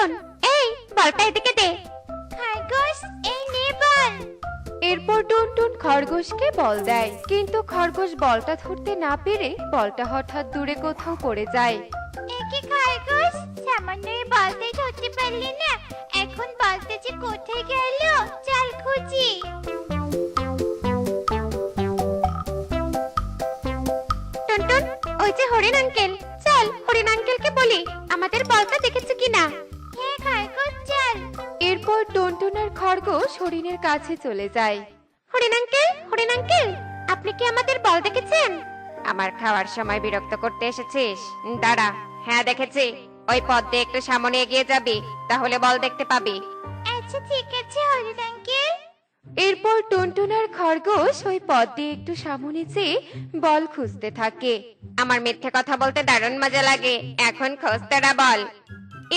টুনটুন এই বলটা এদিকে দে। খরগোশ এই নে বল। এরপর টুনটুন খরগোশকে বল দেয়। কিন্তু খরগোশ বলটা ধরতে না পেরে বলটা হঠাৎ দূরে কোথাও পড়ে যায়। একে খরগোশ? সামান্য এই বলটাই ধরতে পারলি না। এখন বলটা যে কোথায় গেল চল খুঁজি। টুনটুন ওই যে হরিণ আঙ্কেল। চল হরিণ আঙ্কেলকে বলি আমাদের বলটা দেখেছে কিনা? এরপর টুনটুন আর খরগোশ হরিণের কাছে চলে যায়। হরিণ আঙ্কেল হরিণ আঙ্কেল আপনি কি আমাদের বল দেখেছেন? আমার খাওয়ার সময় বিরক্ত করতে এসেছিস। দাঁড়া হ্যাঁ দেখেছি। ওই পথ দিয়ে একটু সামনে এগিয়ে যাবি তাহলে বল দেখতে পাবি। আচ্ছা ঠিক আছে হরিণ আঙ্কেল। এরপর টুনটুন আর খরগোশ ওই পথ দিয়ে একটু সামনে যেয়ে বল খুঁজতে থাকে। আমার মিথ্যে কথা বলতে দারুণ মজা লাগে। এখন খোঁজতেরা বল।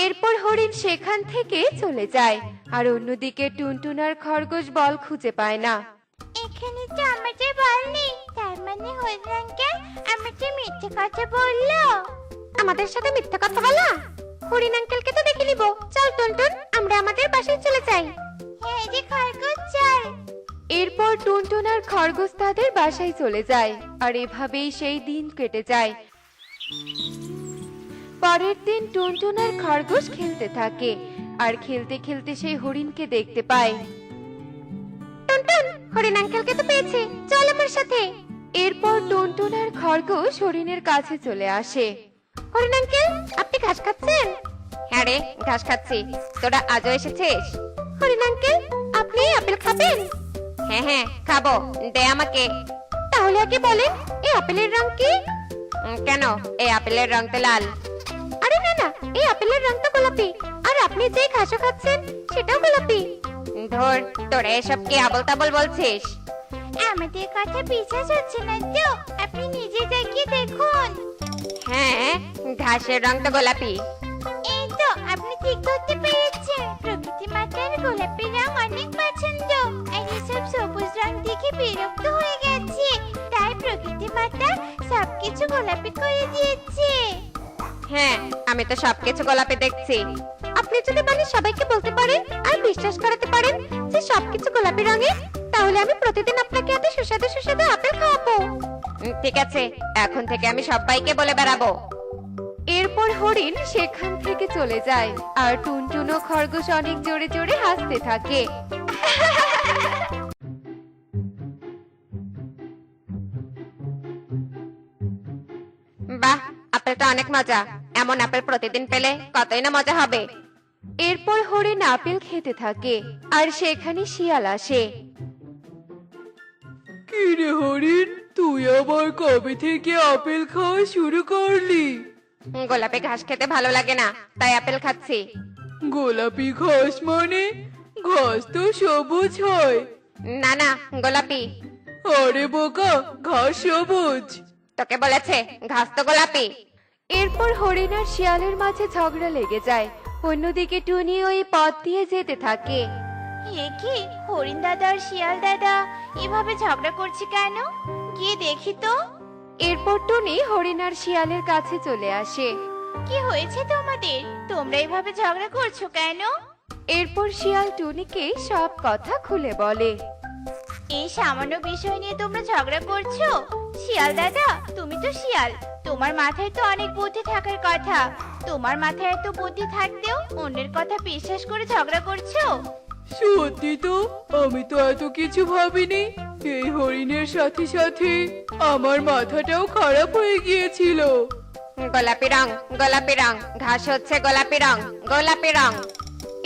এরপর হরিণ সেখান থেকে চলে যায়। আর অন্যদিকে টুনটুন আর খরগোশ বল খুঁজে পায় না। এখানে তো আমাদের বল নেই তার মানে হরিণ আঙ্কেল আমাদের মিথ্যে কথা বলল। আমাদের সাথে মিথ্যে কথা বলা? হরিণ আঙ্কেলকে তো দেখে নিব। চল টুনটুন আমরা আমাদের বাসায় চলে যাই। হ্যাঁ রে খরগোশ চল। এরপর টুনটুন আর খরগোশ তাদের বাসায় চলে যায় আর এভাবেই সেই দিন কেটে যায়। পরের দিন টুনটুন আর খরগোশ খেলতে থাকে। আর খেলতে খেলতে সেই হরিণকে দেখতে পায়। টুনটুন হরিণ আঙ্কেলকে তো পেয়েছে। চল আমার সাথে। এরপর টুনটুন আর খরগোশ হরিণের কাছে চলে আসে। হরিণ আঙ্কেল আপনি ঘাস খাচ্ছেন? হ্যাঁ রে ঘাস খাচ্ছি। তোরা আজও এসেছিস? হরিণ আঙ্কেল আপনি আপেল খাবেন? হ্যাঁ হ্যাঁ খাব। দে আমাকে। তাহলে আগে বলেন এই আপেলের রং কি? কেন? এই আপেলের রং তো লাল। না এই আপেলের রং তো গোলাপি। আর আপনি যে ঘাসও খাচ্ছেন সেটাও গোলাপি। ধর তোরা এসব কি আবল তাবল বলছিস? আমাদের কথা বিশ্বাস হচ্ছে না তো আপনি নিজে দেখিয়ে দেখুন। হ্যাঁ ঘাসের রং তো গোলাপি। এই তো আপনি ঠিক ধরতে পেরেছেন। প্রকৃতি মাতার গোলাপি রং অনেক পছন্দ। আর এসব সবুজ রং দেখে বিরক্ত হয়ে গেছে। তাই প্রকৃতি মাতা সবকিছু গোলাপি করে দিয়েছে। হ্যাঁ আমি তো সবকিছু গোলাপি দেখছি। আপনি যদি মানে সবাইকে বলতে পারেন আর বিশ্বাস করাতে পারেন যে সবকিছু গোলাপি রঙের, তাহলে আমি প্রতিদিন আপনাকে এত সুস্বাদু সুস্বাদু আপেল খাওয়াবো। ঠিক আছে, এখন থেকে আমি সবাইকে বলে বেড়াবো। এরপর হরিণ সেখান থেকে চলে যায় আর টুনটুন খরগোশ অনেক জোরে জোরে হাসতে থাকে। আপেলটা অনেক মজা। এমন আপেল প্রতিদিন পেলে কতই না মজা হবে। এরপর হরিণ আপেল খেতে থাকে আর সেখানে শিয়াল আসে। কি রে হরিণ তুই আবার কবে থেকে আপেল খাওয়া শুরু করলি? গোলাপি ঘাস খেতে ভালো লাগে না তাই আপেল খাচ্ছি। গোলাপি ঘাস মানে? ঘাস তো সবুজ হয়। না না গোলাপি। আরে বোকা ঘাস সবুজ। তোকে বলেছে ঘাস তো গোলাপি। এরপর হরিণ আর শিয়ালের মাঝে ঝগড়া লেগে যায়। অন্যদিকে টুনি ওই পথ দিয়ে যেতে থাকে। এ কি? হরিণ দাদা আর শিয়াল দাদা এভাবে ঝগড়া করছে কেন? গিয়ে দেখি তো। এরপর টুনি হরিণ আর শিয়ালের কাছে চলে আসে। কি হয়েছে তোমাদের? তোমরা এভাবে ঝগড়া করছ কেন? এরপর শিয়াল টুনিকে সব কথা খুলে বলে। এই সামান্য বিষয় নিয়ে তোমরা ঝগড়া করছ? শিয়াল দাদা তুমি তো শিয়াল। তোমার মাথায় তো অনেক বুদ্ধি থাকার কথা। তোমার মাথায় এত বুদ্ধি থাকতেও অন্যের কথা বিশ্বাস করে ঝগড়া করছ? সত্যি তো আমি তো এত কিছু ভাবিনি। এই হরিণের সাথে সাথে আমার মাথাটাও খারাপ হয়ে গিয়েছিল। গোলাপি রং গোলাপি রং ঘাস হচ্ছে গোলাপি রং গোলাপি রং।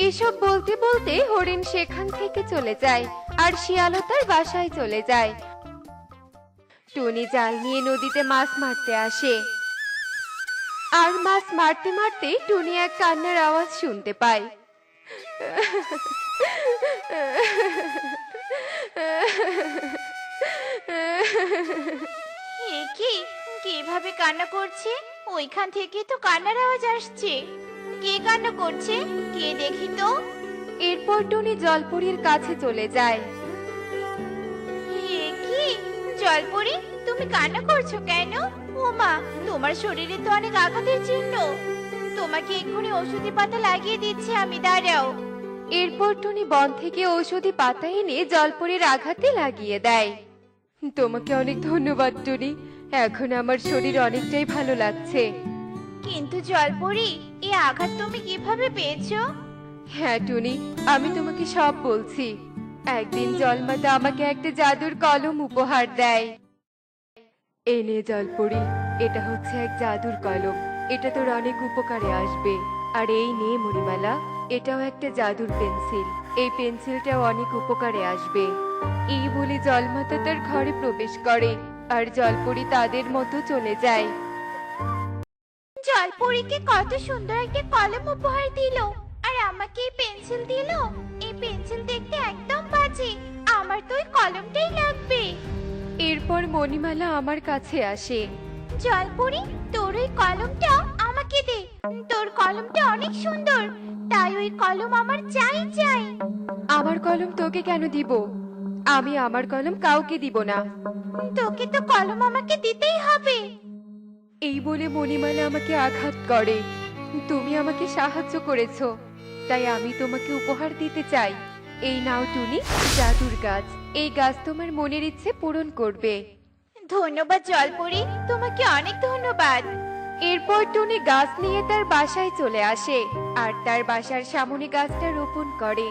এসব বলতে বলতে হরিণ সেখান থেকে চলে যায়। আর শিয়ালও তার বাসায় চলে যায়। টুনি জাল নিয়ে নদীতে মাছ মারতে আসে। আর মাছ মারতে মারতে টুনি এক কান্নার আওয়াজ শুনতে পায়। কি? কীভাবে কান্না করছে? ওইখান থেকে তো কান্নার আওয়াজ আসছে। কে কান্না করছে? কে দেখি তো? এরপর টুনি জলপরির কাছে চলে যায়। এ কি? জলপরি তুমি কান্না করছ কেন? ওমা তোমার শরীরে তো অনেক আঘাতের চিহ্ন। তোমাকে এক্ষুনি ওষুধি পাতা লাগিয়ে দিচ্ছি আমি দাঁড়াও। এরপর টুনি বন থেকে ঔষধি পাতা এনে জলপরির আঘাতে লাগিয়ে দেয়। তোমাকে অনেক ধন্যবাদ টুনি। এখন আমার শরীর অনেকটাই ভালো লাগছে। কিন্তু জলপরি এই আঘাত তুমি কীভাবে পেয়েছ? হ্যাঁ টুনি, আমি তোমাকে সব বলছি। একদিন জলমাতা আমাকে একটা জাদুর কলম উপহার দেয়। এনে জলপরি, এটা হচ্ছে এক জাদুর কলম। এটা তোর অনেক উপকারে আসবে। আর এই নে, মণিমালা, এটাও একটা জাদুর পেন্সিল। এই পেন্সিলটাও অনেক উপকারে আসবে। এই বলে জলমাতা তার ঘরে প্রবেশ করে, আর জলপরি তাদের মতো চলে যায়। জলপরীকে কত সুন্দর একটা কলম উপহার দিল। আমাকে এই পেন্সিল দিল এই পেন্সিল দেখতে একদম বাজে। আমার তো ওই কলমটাই লাগবে। এরপর মণিমালা আমার কাছে আসে। জলপুরি তোর ওই কলমটা আমাকে দে। তোর কলমটা অনেক সুন্দর তাই ওই কলম আমার চাই চাই। আমার কলম তোকে কেন দিব? আমি আমার কলম কাউকে দিব না। তোকে তো কলম আমাকে দিতেই হবে। এই বলে মণিমালা আমাকে আঘাত করে। তুমি আমাকে সাহায্য করেছ। তাই আমি তোমাকে উপহার দিতে চাই। এই নাও টুনি জাদুর গাছ। এই গাছ তোমার মনের ইচ্ছে পূরণ করবে। ধন্যবাদ জলপরি তোমাকে অনেক ধন্যবাদ। এরপর টুনি গাছ নিয়ে তার বাসায় চলে আসে আর তার বাসার সামনে গাছটা রোপণ করে।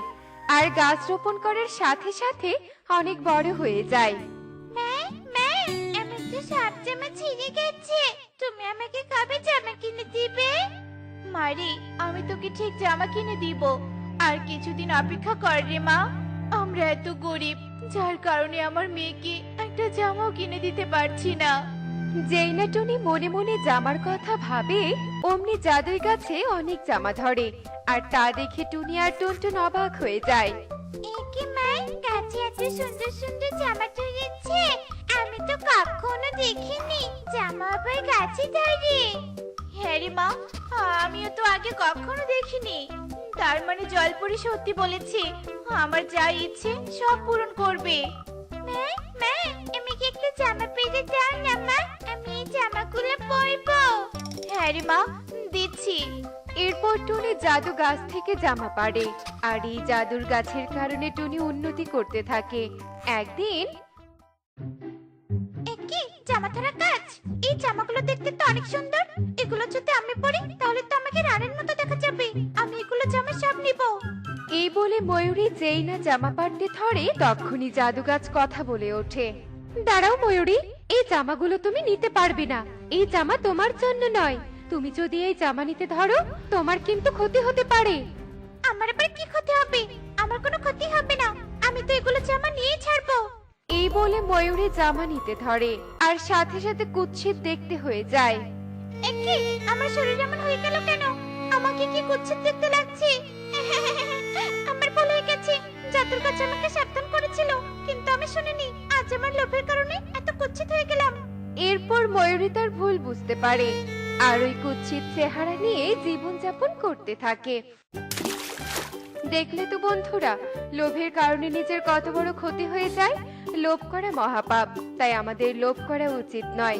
আর গাছ রোপণ করার সাথে সাথে অনেক বড় হয়ে যায়। মা মা আমার তো সাপ জামা ছিঁড়ে গেছে। তুমি আমাকে কবে জামা কিনে দিবে? মারি আমি তোকে ঠিক জামা কিনে দিব। আর কিছুদিন অপেক্ষা কর রে মা আমরা এত গরিব যার কারণে আমার মেয়েকে একটা জামাও কিনে দিতে পারছি না। যেই না টুনি মনে মনে জামার কথা ভাবে অমনি জাদুই গাছে অনেক জামা ধরে। আর তা দেখে টুনি আর টুনটুন অবাক হয়ে যায়। একে মা গাছে এত সুন্দর সুন্দর জামা ধরেছে। আমি তো কখনো দেখিনি জামা আবার গাছে ধরে। হ্যাঁ রে মা, আমিও তো আগে কখনো দেখিনি। তার মানে জলপরি সত্যি বলেছে, আমার যা ইচ্ছে সব পূরণ করবে। আমি হ্যাঁ দিচ্ছি। এরপর টুনি জাদু গাছ থেকে জামা পাড়ে, আর এই জাদুর গাছের কারণে টুনি উন্নতি করতে থাকে। একদিন একি জামা ধরা কাজ? এই জামাগুলো দেখতে তো অনেক সুন্দর। এগুলো যদি আমি পরি তাহলে তো আমাকে রানীর মতো দেখা যাবে। আমি এগুলো জামা সব নিব। এই বলে ময়ূরী যেই না জামা পাড়তে ধরে তখনই জাদু গাছ কথা বলে ওঠে। দাঁড়াও ময়ূরী এই জামাগুলো তুমি নিতে পারবে না। এই জামা তোমার জন্য নয়। তুমি যদি এই জামা নিতে ধরো তোমার কিন্তু ক্ষতি হতে পারে। আমার আবার কি ক্ষতি হবে? আমার কোনো ক্ষতি হবে না। আমি তো এগুলো জামা নিয়েই ছাড়বো। বলে ময়ূরী জামা নিতে ধরে আর সাথে সাথে কুৎসিত দেখতে হয়ে যায়। একি আমার শরীর এমন হয়ে গেল কেন? আমাকে কি কুচ্ছিত দেখতে লাগছে? আমার ভুল হয়ে গেছে। জাদুর কাছে আমাকে সাবধান করেছিল কিন্তু আমি শুনিনি। আজ আমার লোভের কারণে এত কুচ্ছিত হয়ে গেলাম। এরপর ময়ূরী তার ভুল বুঝতে পারে আর ওই কুৎসিত চেহারা নিয়ে জীবনযাপন করতে থাকে। দেখলে তো বন্ধুরা লোভের কারণে নিজের কত বড় ক্ষতি হয়ে যায় লোভ করা মহাপাপ, তাই আমাদের লোভ করা উচিত নয়।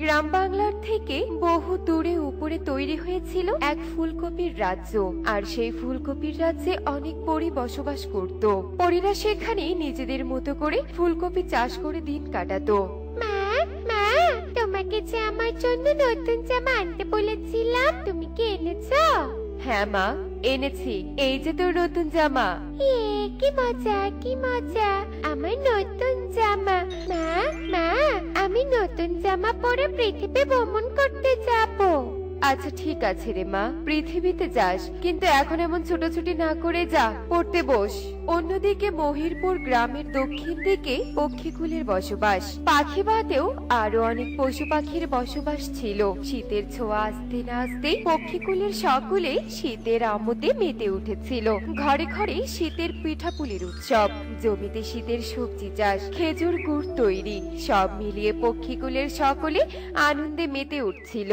গ্রাম বাংলার থেকে বহু দূরে উপরে তৈরি হয়েছিল এক ফুলকপির রাজ্য, আর সেই ফুলকপির রাজ্যে অনেক পরি বসবাস করত। পরীরা সেখানে নিজেদের মতো করে ফুলকপি চাষ করে দিন কাটাতো। তোমাকে যে আমার জন্য নতুন জামা আনতে বলেছিলাম, তুমি কি এনেছো? হ্যাঁ মা, এনেছি। এই যে তোর নতুন জামা। এ, কি মজা কি মজা। আমার নতুন জামা। মা মা, আমি নতুন জামা পরে পৃথিবী ভ্রমণ করতে যাব। আচ্ছা ঠিক আছে রে মা। পৃথিবীতে যাস, কিন্তু এখন এমন ছোটাছুটি না করে যা, পড়তে বস। অন্যদিকে মহিরপুর গ্রামের দক্ষিণ দিকে পক্ষীকুলের বসবাস। পাখি বাদেও আরও অনেক পশু পাখির বসবাস ছিল। শীতের ছোঁয়া আসতে না আসতেই পক্ষীকুলের সকলে শীতের আমতে মেতে উঠেছিল। ঘরে ঘরে শীতের পিঠাপুলির উৎসব, জমিতে শীতের সবজি চাষ, খেজুর গুড় তৈরি, সব মিলিয়ে পক্ষীকুলের সকলে আনন্দে মেতে উঠছিল।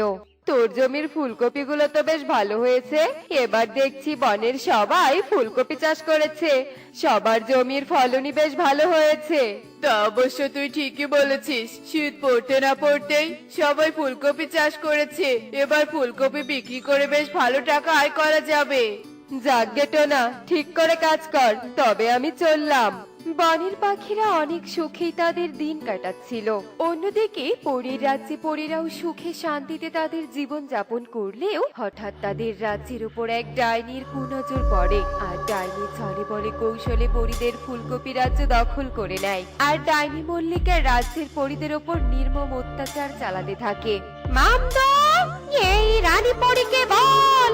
তোর জমির ফুলকপিগুলো তো বেশ ভালো হয়েছে। এবার দেখছি বনের সবাই ফুলকপি চাষ করেছে। সবার জমির ফলনই বেশ ভালো হয়েছে। তা অবশ্য তুই ঠিকই বলেছিস। শীত পড়তে না পড়তেই সবাই ফুলকপি চাষ করেছে। এবার ফুলকপি বিক্রি করে বেশ ভালো টাকা আয় করা যাবে। যাগ্গে না ঠিক করে কাজ কর তবে আমি চললাম। বনের পাখিরা অনেক সুখেই তাদের দিন কাটাচ্ছিল। অন্যদিকে পরীর রাজ্যে পরীরাও সুখে শান্তিতে তাদের জীবন যাপন করলেও হঠাৎ তাদের রাজ্যের উপর এক ডাইনির কুনজর পড়ে আর ডাইনি ছলে বলে কৌশলে পরীদের ফুলকপি রাজ্য দখল করে নেয়। আর ডাইনি মল্লিকা রাজ্যের পরীদের ওপর নির্মম অত্যাচার চালাতে থাকে। এই রানী পরীকে বল,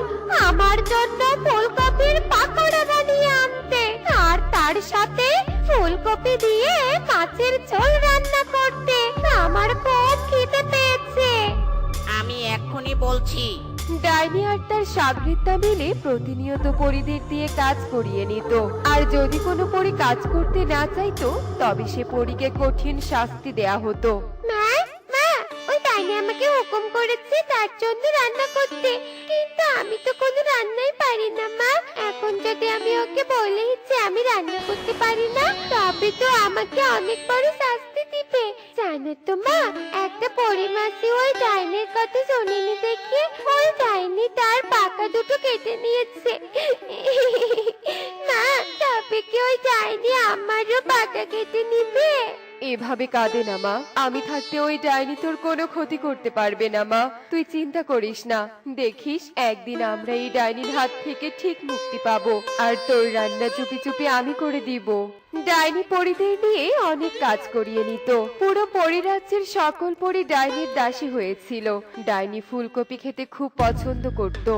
আমার জন্য ফুলকপির পাকোড়া বানিয়ে আনতে, আর তার সাথে ফুলকপি দিয়ে মাছের ঝোল রান্না করতে। আমার খুব খিদে পেয়েছে। আমি এক্ষুনি বলছি। ডাইনি আর তার সাগরিতা মিলে প্রতিনিয়ত পরিদের দিয়ে কাজ করিয়ে নিত। আর যদি কোনো পরি কাজ করতে না চাইতো তবে সে পরীকে কঠিন শাস্তি দেয়া হতো। মা মা আমাকে হুকুম করেছে তার জন্য রান্না করতে। কিন্তু আমি তো কোনো রান্নাই পারি না, মা। এখন যদি আমি ওকে বলি যে আমি রান্না করতে পারি না, তবে তো আমাকে অনেক বড় শাস্তি দিবে। জানো তো, মা, একটা পরিমাসি ওই ডাইনির কথা শুনিনি দেখে? ওই ডাইনি তার পাকা দুটো কেটে নিয়েছে। এভাবে কাঁদে না, মা। আমি থাকতে ওই ডাইনি তোর কোনো ক্ষতি করতে পারবে না, মা। তুই চিন্তা করিস না। দেখিস, একদিন আমরা এই ডাইনির হাত থেকে ঠিক মুক্তি পাবো। আর তোর রান্না চুপি চুপি আমি করে দিব। ডাইনি পরিদের নিয়ে অনেক কাজ করিয়ে নিত। পুরো পরিরাজ্যের সকল পরি ডাইনির দাসী হয়েছিল। ডাইনি ফুলকপি খেতে খুব পছন্দ করত।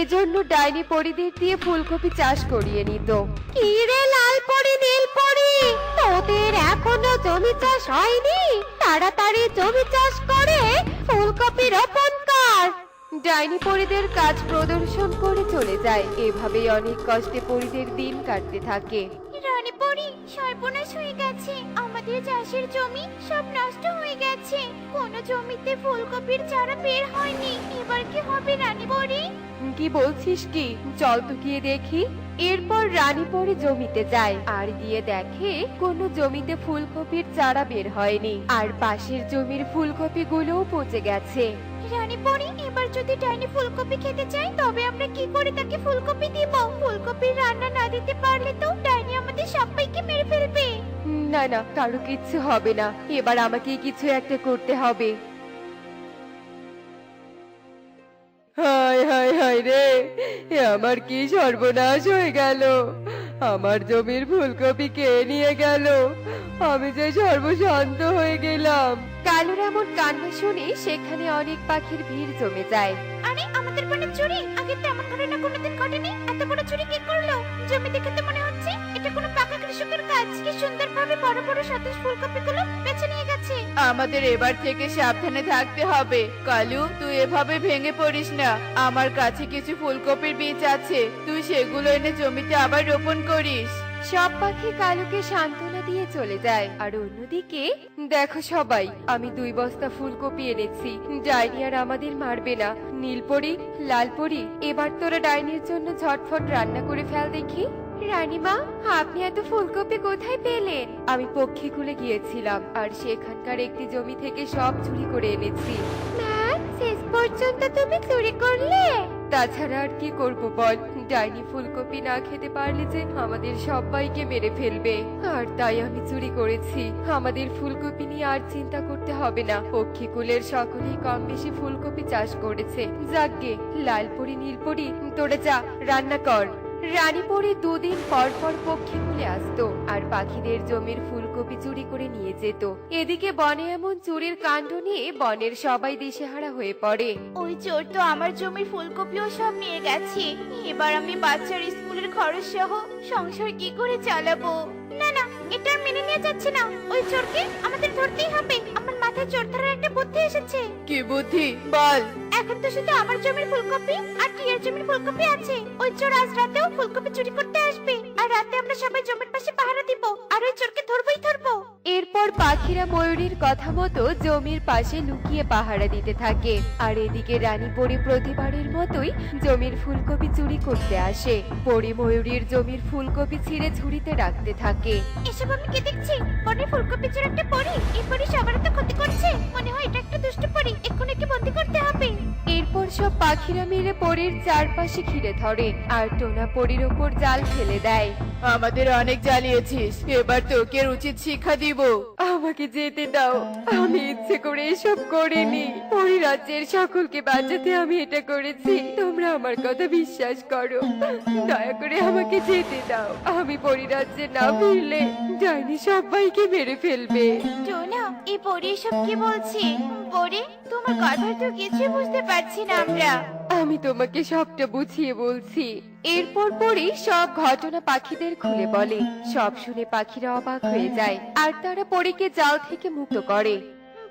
এজন্য ডাইনি পরিদের দিয়ে ফুলকপি চাষ করিয়ে নিত। কি রে লাল পরি নীল পরি তোদের এখনও জমি চাষ হয়নি? তাড়াতাড়ি জমি চাষ করে ফুলকপি রোপণ কর। ডাইনি পরিদের কাজ প্রদর্শন করে চলে যায়। এভাবেই অনেক কষ্টে পরিদের দিন কাটতে থাকে। রানী পরি সর্বনাশ হয়ে গেছে। আমাদের চাষের জমি সব নষ্ট হয়ে গেছে। কোনো জমিতে ফুলকপির চারা বের হয়নি। এবার কি হবে রানী পরি? কি বলছিস কি? চল তো গিয়ে দেখি। এরপর রানী পরে জমিতে যায় আর গিয়ে দেখে কোনো জমিতে ফুলকপির চারা বের হয়নি। আর পাশের জমির ফুলকপি গুলোও পচে গেছে। রানী পরি এবার যদি ডাইনি ফুলকপি খেতে চাই তবে আমরা কি করে তাকে ফুলকপি দিব? ফুলকপির রান্না না দিতে পারলে তো ডাইনি আমাদের সবাইকে মেরে ফেলবে। না না কারও কিচ্ছু হবে না। এবার আমাকে কিছু একটা করতে হবে। হায় হায় হায় রে এ আমার কি সর্বনাশ হয়ে গেল। আমার জমির ফুলকপি কে নিয়ে গেল? আমি যে সর্বশান্ত হয়ে গেলাম। কালুর এমন কান্না শুনে সেখানে অনেক পাখির ভিড় জমে যায়। আরে আমাদের বনে চুরি? আগে তো তেমন ঘটনা কোনোদিন ঘটেনি? এত বড় চুরি কে করল? জমি দেখে তো মনে কোনো কি সুন্দরভাবে বড় বড় সতেজ ফুলকপিগুলো বেছে নিয়ে গেছে? আমাদের এবার থেকে সাবধানে থাকতে হবে। কালু তুই এভাবে ভেঙে পড়িস না। আমার কাছে কিছু ফুলকপির বীজ আছে। তুই সেগুলো এনে জমিতে আবার রোপণ করিস। সব পাখি কালুকে সান্ত্বনা দিয়ে চলে যায়। আর অন্যদিকে দেখো সবাই আমি দুই বস্তা ফুলকপি এনেছি। ডাইনি আর আমাদের মারবে না। নীলপরি লালপরি এবার তোরা ডাইনির জন্য ঝটফট রান্না করে ফেল দেখি। রানীমা আপনি এত ফুলকপি কোথায় পেলেন? আমি পক্ষী খুলে গিয়েছিলাম আর সেখানকার একটি জমি থেকে সব চুরি করে এনেছি। মা শেষ পর্যন্ত তুমি চুরি করলে? তাছাড়া আর কি করব বল? ডাইনি ফুলকপি না খেতে পারলে যে আমাদের সবাইকে মেরে ফেলবে। আর তাই আমি চুরি করেছি। আমাদের ফুলকপি নিয়ে আর চিন্তা করতে হবে না। পক্ষীকুলের সকলেই কম বেশি ফুলকপি চাষ করেছে। যাকগে লালপরি নীলপরি তোরা যা রান্না কর। রানীপুরে দুদিন পর পর পক্ষীকুলে আসতো, আর পাখিদের জমির ফুলকপি চুরি করে নিয়ে যেত। এদিকে বনে এমন চুরির কাণ্ড নিয়ে বনের সবাই দিশেহারা হয়ে পড়ে। ওই চোর তো আমার জমির ফুলকপিও সব নিয়ে গেছে। এবার আমি বাচ্চার স্কুলের খরচ সহ সংসার কি করে চালাবো? না না, এটা মেনে নিয়ে যাচ্ছে না। ওই চোরকে আমাদের ধরতেই হবে। মাথায় চোর ধরার একটা বুদ্ধি এসেছে। কি বুদ্ধি? বল। এখন তো শুধু আমার জমির ফুলকপি আর টিয়ার জমির ফুলকপি আছে। ওই চোর আজ রাতেও ফুলকপি চুরি করতে আসবে। আর রাতে আমরা সবাই জমির পাশে পাহারা দিব আর ওই চোরকে ধরবই ধরবো। এরপর পাখিরা ময়ূরীর কথা মতো জমির পাশে লুকিয়ে পাহারা দিতে থাকে। আর এদিকে রানী পরি প্রতিবারের মতোই জমির ফুলকপি চুরি করতে আসে। পরি ময়ূরীর জমির ফুলকপি ছিঁড়ে ঝুড়িতে রাখতে থাকে। এসব আমি কি দেখছি? বনে ফুলকপি চোর একটা পরি? এই পরি সবার তো ক্ষতি করছে? মনে হয় এটা একটা দুষ্ট পরি। এক্ষুনি একে বন্দি করতে হবে। এরপর সব পাখিরা মিলে পরীর চারপাশে ঘিরে ধরে আর টোনা পরীর ওপর জাল ফেলে দেয়। আমাদের অনেক জ্বালিয়েছিস। এবার তোকে উচিত শিক্ষা দিব। আমাকে যেতে দাও। আমি ইচ্ছে করে এসব করিনি। পরিরাজ্যের সকলকে বাঁচাতে আমি এটা করেছি। তোমরা আমার কথা বিশ্বাস করো। দয়া করে আমাকে যেতে দাও। আমি পরিরাজ্যে না ফিরলে ডাইনি সবাইকে মেরে ফেলবে। টোনা এই পরি এসব কি বলছি? পরি, তোমার কথা তো কিছু বুঝতে পারছি না আমরা। আমি তোমাকে সবটা বুঝিয়ে বলছি। এরপর পরে সব ঘটনা পাখিদের খুলে বলে। সব শুনে পাখিরা অবাক হয়ে যায়। আর তারা পরীকে জাল থেকে মুক্ত করে।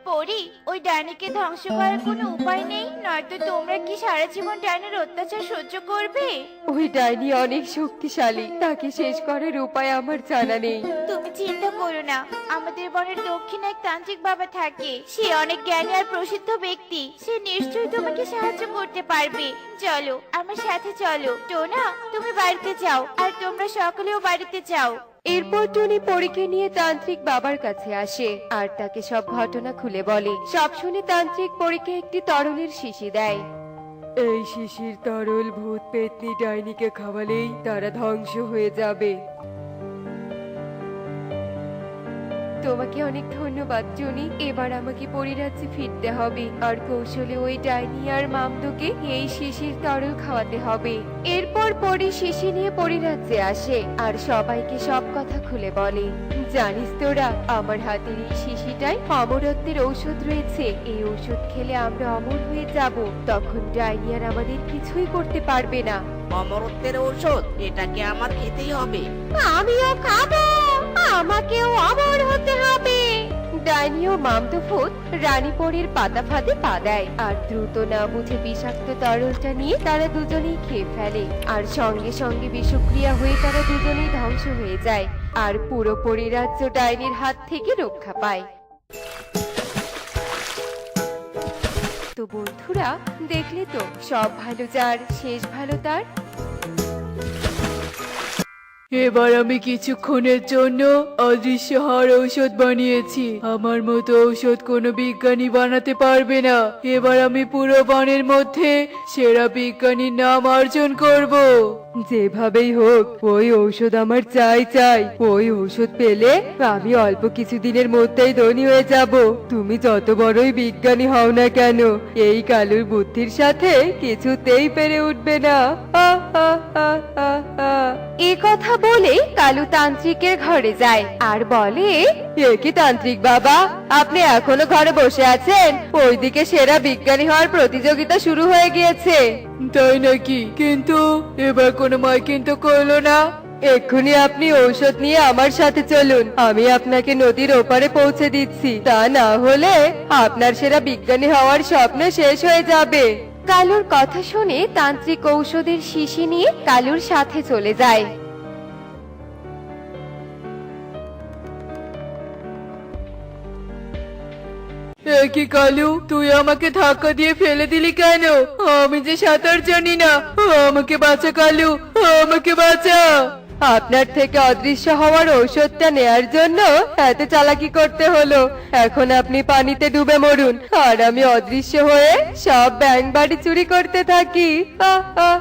পরি ওই ডাইনিকে ধ্বংস করার কোনো উপায় নেই নয়তো তোমরা কি সারা জীবন ডাইনের অত্যাচার সহ্য করবে? ওই ডাইনি অনেক শক্তিশালী তাকে শেষ করার উপায় আমার জানা নেই। তুমি চিন্তা করো না আমাদের বনের দক্ষিণে এক তান্ত্রিক বাবা থাকে। সে অনেক জ্ঞানী আর প্রসিদ্ধ ব্যক্তি। সে নিশ্চয়ই তোমাকে সাহায্য করতে পারবে। চলো আমার সাথে চলো। টোনা তুমি বাড়িতে যাও আর তোমরা সকলেও বাড়িতে যাও। এরপর টুনি পরীকে নিয়ে তান্ত্রিক বাবার কাছে আসে আর তাকে সব ঘটনা খুলে বলে। সব শুনে তান্ত্রিক পরীকে একটি তরলের শিশি দেয়। এই শিশির তরল ভূত পেতনি ডাইনিকে খাওয়ালেই তারা ধ্বংস হয়ে যাবে। তোমাকে অনেক ধন্যবাদ জুনি। এবার আমাকে পরিরাজ্যে ফিরতে হবে। আর কৌশলে ওই ডাইনি আর মামদোকে এই শিশির তরল খাওয়াতে হবে। এরপর পরি শিশি নিয়ে পরিরাজ্যে আসে আর সবাইকে সব কথা খুলে বলে। জানিস তোরা আমার হাতের এই শিশিটায় অমরত্বের ঔষধ রয়েছে। এই ওষুধ খেলে আমরা অমর হয়ে যাব। তখন ডাইনি আর আমাদের কিছুই করতে পারবে না। অমরত্বের ঔষধ এটাকে আমার খেতেই হবে? আমিও খাব! আমাকেও অমর হতে হবে। ডাইনি ও মামদফুত পাতা ফাঁদে পা দেয়। আর দ্রুত না বুঝে বিষাক্ত তরলটা নিয়ে তারা দুজনেই খেয়ে ফেলে। আর সঙ্গে সঙ্গে বিষক্রিয়া হয়ে তারা দুজনেই ধ্বংস হয়ে যায়। আর পুরো পরিরাজ্য ডাইনির হাত থেকে রক্ষা পায়। তো বন্ধুরা, দেখলে তো? সব ভালো যার, শেষ ভালো তার। এবার আমি কিছুক্ষণের জন্য অদৃশ্য হওয়ার ঔষধ বানিয়েছি। আমার মতো ঔষধ কোনো বিজ্ঞানী বানাতে পারবে না। এবার আমি পুরো বনের মধ্যে সেরা বিজ্ঞানীর নাম অর্জন করব। যেভাবেই হোক ওই ঔষধ আমার চাই চাই। ওই ঔষধ পেলে আমি অল্প কিছুদিনের মধ্যেই ধনী হয়ে যাব। তুমি যত বড়ই বিজ্ঞানী হও না কেন এই কালুর বুদ্ধির সাথে কিছুতেই পেরে উঠবে না। আহ, আহ, আহ, আহ, আহ। এ কথা বলে কালু তান্ত্রিকের ঘরে যায় আর বলে এ কি তান্ত্রিক বাবা? আপনি এখনও ঘরে বসে আছেন? ওইদিকে সেরা বিজ্ঞানী হওয়ার প্রতিযোগিতা শুরু হয়ে গিয়েছে। তাই নাকি? কিন্তু এবার কোনো মাইকিন কিন্তু করল না। এক্ষুনি আপনি ঔষধ নিয়ে আমার সাথে চলুন। আমি আপনাকে নদীর ওপারে পৌঁছে দিচ্ছি। তা না হলে আপনার সেরা বিজ্ঞানী হওয়ার স্বপ্ন শেষ হয়ে যাবে। কালুর কথা শুনে তান্ত্রিক ঔষধের শিশি নিয়ে কালুর সাথে চলে যায়। কি কালু, তুই আমাকে ধাক্কা দিয়ে ফেলে দিলি কেন? আমি যে সাঁতার জানি না। আমাকে বাঁচা কালু, আমাকে বাঁচা। আপনার থেকে অদৃশ্য হওয়ার ঔষধটা নেয়ার জন্য এত চালাকি করতে হলো এখন আপনি পানিতে ডুবে মরুন আর আমি অদৃশ্য হয়ে সব ব্যাংক বাড়ি চুরি করতে থাকি আহ, আহ,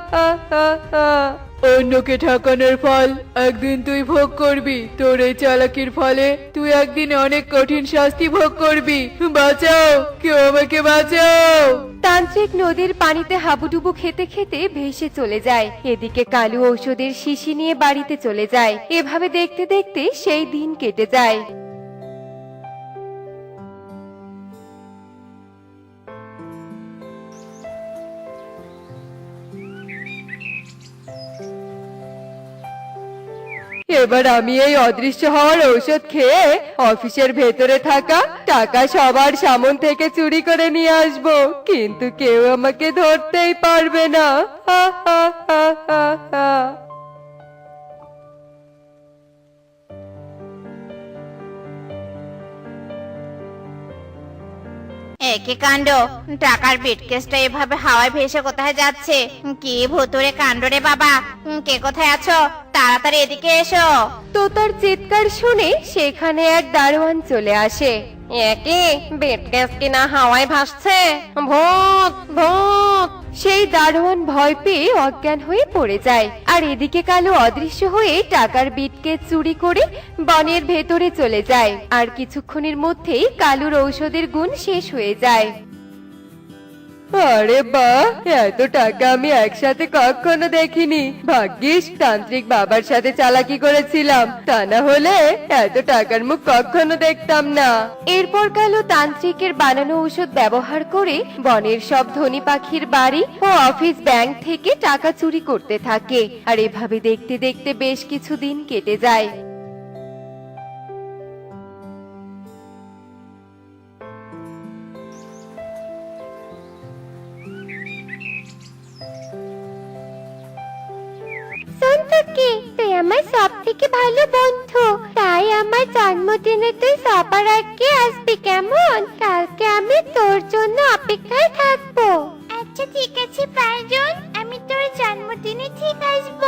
আহ। অন্যকে ঠকানোর ফল একদিন তুই ভোগ করবি। তোর এই চালাকির ফলে তুই একদিন অনেক কঠিন শাস্তি ভোগ করবি। বাঁচাও! কেউ আমাকে বাঁচাও! তান্ত্রিক নদীর পানিতে হাবুডুবু খেতে খেতে ভেসে চলে যায়। এদিকে কালু ঔষধের শিশি নিয়ে বাড়িতে চলে যায়। এভাবে দেখতে দেখতে সেই দিন কেটে যায়। এবার আমি এই অদৃশ্য হওয়ার ঔষধ খেয়ে অফিসের ভেতরে থাকা টাকা সবার সামন থেকে চুরি করে নিয়ে আসব। কিন্তু কেউ আমাকে ধরতেই পারবে না। একে কাণ্ড। টাকার বিটকেসটা এভাবে হাওয়ায় ভেসে কোথায় যাচ্ছে? কি ভুতুরে কাণ্ড রে বাবা? কে কোথায় আছো? তাড়াতাড়ি এদিকে এসো। তোতার চিৎকার শুনে সেখানে এক দারোয়ান চলে আসে। একে কিনা হাওয়ায় ভাসছে? ভূত ভূত! সেই দারোয়ান ভয় পেয়ে অজ্ঞান হয়ে পড়ে যায়। আর এদিকে কালো অদৃশ্য হয়ে টাকার বিটকে চুরি করে বনের ভেতরে চলে যায়। আর কিছুক্ষণের মধ্যেই কালুর ঔষধের গুণ শেষ হয়ে যায়। আরে বাহ এত টাকা আমি একসাথে কখনো দেখিনি। ভাগ্যিস, তান্ত্রিক বাবার সাথে চালাকি করেছিলাম। তা না হলে এত টাকার মুখ কখনো দেখতাম না। এরপর কালো তান্ত্রিকের বানানো ঔষধ ব্যবহার করে বনের সব ধনী পাখির বাড়ি ও অফিস ব্যাংক থেকে টাকা চুরি করতে থাকে। আর এভাবে দেখতে দেখতে বেশ কিছু দিন কেটে যায়। থেকে ভালো বন্ধু। তাই আমার জন্মদিনে তুই সবার আগে আসবি কেমন? কালকে আমি তোর জন্য অপেক্ষায় থাকব। আচ্ছা ঠিক আছে পাঁচজন আমি তোর জন্মদিনে ঠিক আসব।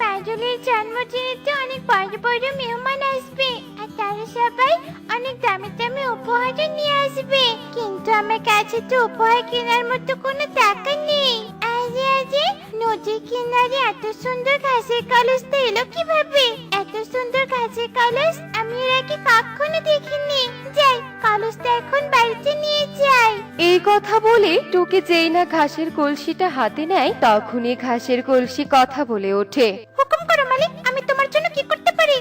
পাঁচজনের জন্মদিনে তো অনেক বড় বড় মেহমান আসবে আর তারা সবাই অনেক দামি দামি উপহার নিয়ে আসবে। কিন্তু আমার কাছে তো উপহার কেনার মতো টুকি যেই না ঘাসের কলসিটা হাতে নেয় তখনই ঘাসের কলসি কথা বলে ওঠে। হুকুম করো মালিক আমি তোমার জন্য কি করতে পারি?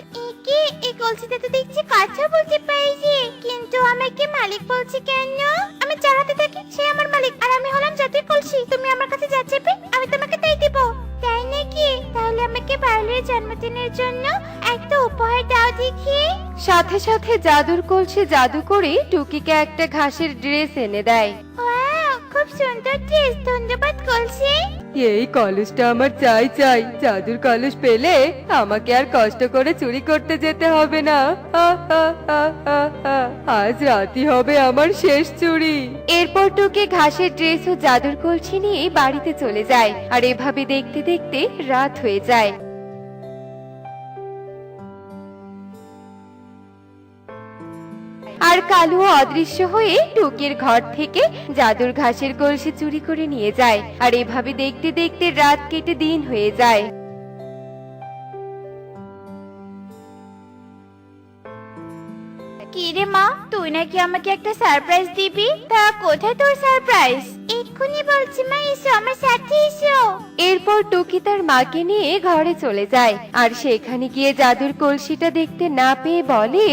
কি এই কলসিতে তো দেখছি কথা বলতে পাইছি কিন্তু আমাকে মালিক বলছে কেন? আমি যার হাতে থাকি সে আমার মালিক। আর আমি হলাম জাতির কলসি তুমি আমার কাছে যা চেপে আমি তোমাকে তাই দেব। তাই নাকি? তাহলে আমাকে পারলের জন্মদিনের জন্য একটা উপহার দাও দেখি। সাথে সাথে জাদুর কলসি জাদু করে টুকিকে একটা ঘাসের ড্রেস এনে দেয়। সুন্দর ড্রেস ধন্যবাদ কলসি এই কলসটা আমার চাই চাই। জাদুর কলস পেলে আমাকে আর কষ্ট করে চুরি করতে যেতে হবে না। আজ রাতই হবে আমার শেষ চুরি। এরপর টুকে ঘাসের ড্রেস ও জাদুর কলসি নিয়ে বাড়িতে চলে যায়। আর এভাবে দেখতে দেখতে রাত হয়ে যায়। আর কালু অদৃশ্য হয়ে টুকির ঘর থেকে জাদুর ঘাসের কলসি চুরি করে নিয়ে যায় আর এভাবে দেখতে দেখতে রাত কেটে দিন হয়ে যায়। কি রে মা তুই নাকি আমাকে একটা সারপ্রাইজ দিবি? তা কোথায় তোর সারপ্রাইজ এক্ষুনি বলছি মা এসো আমার সাথে এসো। এরপর টুকি তার মাকে নিয়ে ঘরে চলে যায় আর সেখানে গিয়ে জাদুর কলসিটা দেখতে না পেয়ে বলে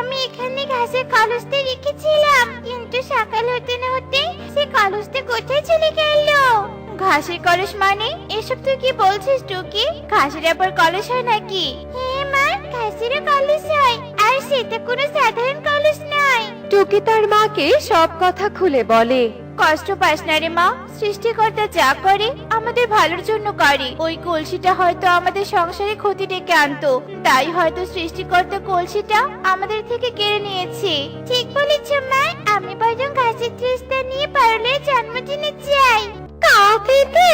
আমি এখানে ঘাসের কলসতে রেখেছিলাম, কিন্তু সকাল হতে না হতে সে কলসতে কোথায় চলে গেল? ঘাসের কলস মানে? এসব তুই কি বলছিস, টুকি? ঘাসের আবার কলস হয় নাকি? হ্যাঁ মা ঘাসের কলস হয়, আর সেটা কোনো সাধারণ কলস নয়। টুকি তার মাকে সব কথা খুলে বলে। কষ্ট পাস না রে মা, সৃষ্টিকর্তা যা করে, আমাদের ভালোর জন্য করে। ওই কলসিটা হয়তো আমাদের সংসারে ক্ষতি ডেকে আনতো। তাই হয়তো সৃষ্টিকর্তা কলসিটা আমাদের থেকে কেড়ে নিয়েছে। ঠিক বলেছ, মা। আমি বরং ঘাসের ট্রেসটা নিয়ে পারলে জন্মদিনে কাল থেকে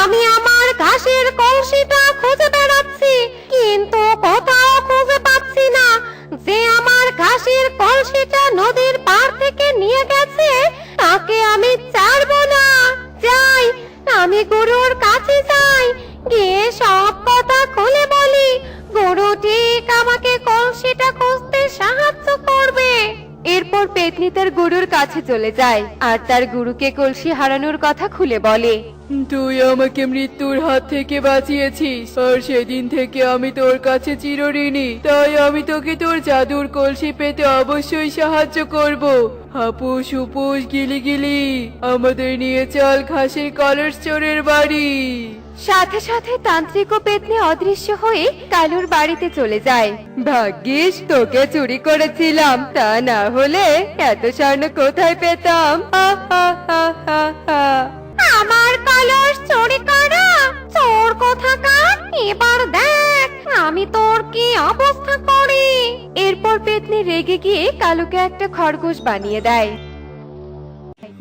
আমি আমার ঘাসের কলসিটা খুঁজে বেড়াচ্ছি, কিন্তু কোথাও খুঁজে পাচ্ছি না। যে আমার ঘাসের কলসিটা নদীর পার থেকে নিয়ে গেছে, তাকে আমি ছাড়বো না। যাই, আমি গরুর কাছে যাই, গিয়ে সব কথা খুলে বলি। গরু ঠিক আমাকে কলসিটা খুঁজতে সাহায্য করবে। এরপর পেতনি তার গুরুর কাছে চলে যায় আর তার গুরুকে কলসি হারানোর কথা খুলে বলে, তুই আমাকে মৃত্যুর হাত থেকে বাঁচিয়েছিস, আর সেদিন থেকে আমি তোর কাছে চিরঋণী। তাই আমি তোকে তোর জাদুর কলসি পেতে অবশ্যই সাহায্য করব। হাপুস উপুস গিলি গিলি, আমাদের নিয়ে চল ঘাসের কলস চোরের বাড়ি। সাথে সাথে তান্ত্রিক ও পেতনি অদৃশ্য হয়ে কালুর বাড়িতে চলে যায়। ভাগ্যিস তোকে চুরি করেছিলাম তা না হলে এত স্বর্ণ কোথায় পেতাম। আমার কলস চুরি করা? চোর কোথাকার এবার দেখ আমি তোর কি অবস্থা করি? এরপর পেতনি রেগে গিয়ে কালুকে একটা খরগোশ বানিয়ে দেয়।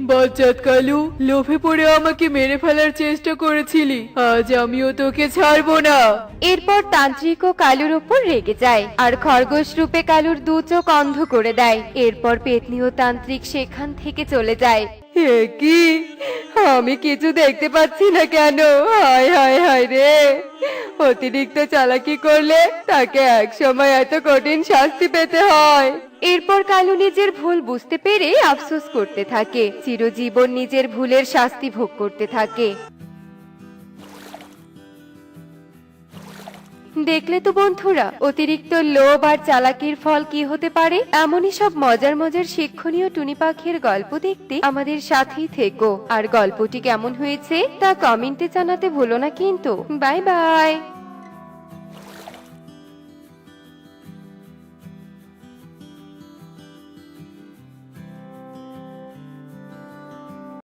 বজ্জাত কালু লোভে পড়ে আমাকে মেরে ফেলার চেষ্টা করেছিলি। আজ আমিও তোকে ছাড়বো না। এরপর তান্ত্রিক ও কালুর উপর রেগে যায় আর খরগোশ রূপে কালুর দু চোখ অন্ধ করে দেয়। এরপর পেতনি ও তান্ত্রিক সেখান থেকে চলে যায়। হে কি? আমি কিছু দেখতে পাচ্ছি না কেন? হায় হায় হায় রে! অতিরিক্ত চালাকি করলে তাকে এক সময় এত কঠিন শাস্তি পেতে হয়। এরপর কালু নিজের ভুল বুঝতে পেরে আফসোস করতে থাকে। চিরজীবন নিজের ভুলের শাস্তি ভোগ করতে থাকে। দেখলে তো বন্ধুরা, অতিরিক্ত লোভ আর চালাকির ফল কি হতে পারে? এমনই সব মজার মজার শিক্ষণীয় টুনি পাখির গল্প দেখতে আমাদের সাথেই থেকো। আর গল্পটি কেমন হয়েছে তা কমেন্টে জানাতে ভুলো না কিন্তু। Bye bye!